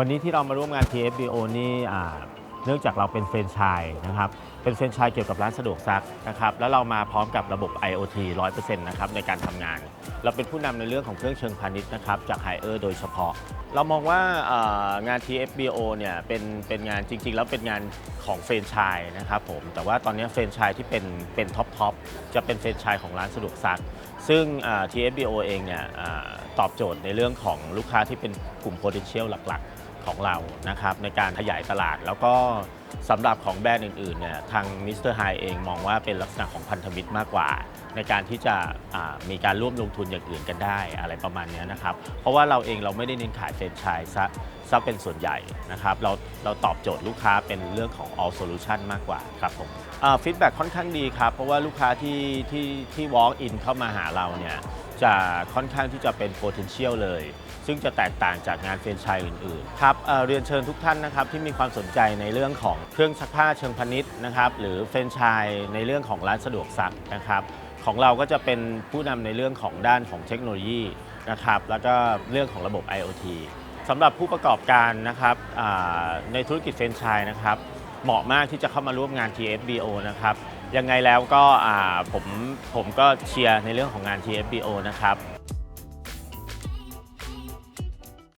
วันนี้ที่เรามาร่วมงาน TFBO นี่เนื่องจากเราเป็นเฟรนไชส์นะครับ เป็นเฟรนไชส์เกี่ยวกับร้านสะดวกซักนะครับ แล้วเรามาพร้อมกับระบบ IoT 100%นะครับในการทำงาน เราเป็นผู้นำในเรื่องของเครื่องเชิงพาณิชย์นะครับจากไฮเออร์โดยเฉพาะ เรามองว่างาน TFBO เนี่ยเป็นเป็นงานจริง ๆ แล้วเป็นงานของเฟรนไชส์นะครับผม แต่ว่าตอนนี้เฟรนไชส์ที่เป็นเป็นท็อปทอปจะเป็นเฟรนไชส์ของร้านสะดวกซัก ซึ่ง TFBO เองเนี่ยตอบโจทย์ในเรื่องของลูกค้าที่เป็นกลุ่ม potential หลักๆ ของเรานะครับในการขยายตลาด แล้วก็สำหรับของแบรนด์อื่นๆเนี่ยทางมิสเตอร์ไฮเองมองว่าเป็นลักษณะของพันธมิตรมากกว่า ในการที่จะอ่ามีการร่วมลงทุนอย่างอื่นกันได้อะไรประมาณเนี้ยนะครับ เพราะว่าเราเองเราไม่ได้เน้นขายเฟรนไชส์ซะซะเป็นส่วนใหญ่นะครับเราเราตอบโจทย์ลูกค้าเป็นเรื่องของ all solution มากกว่าครับผมฟีดแบ็ค่อนข้างดีครับ เพราะว่าลูกค้าที่ที่ที่ walk in เข้ามาหาเราเนี่ยจะค่อนข้างที่จะเป็น potential เลย ซึ่งจะแตกต่างจากงานเฟรนไชส์อื่นๆครับเเรียนเชิญทุกท่านนะครับที่มีความสนใจในเรื่องของเครื่องซักผ้าเชิงพาณิชย์นะครับหรือเฟรนไชส์ในเรื่องของร้านสะดวกซักนะครับของเราก็จะเป็นผู้นำในเรื่องของด้านของเทคโนโลยีนะครับแล้วก็เรื่องของระบบ IoT สำหรับผู้ประกอบการนะครับในธุรกิจเฟรนไชส์นะครับเหมาะมากที่จะเข้ามาร่วมงาน TFBO นะครับยังไงแล้วก็ผมผมก็เชียร์ในเรื่องของงาน TFBO นะครับ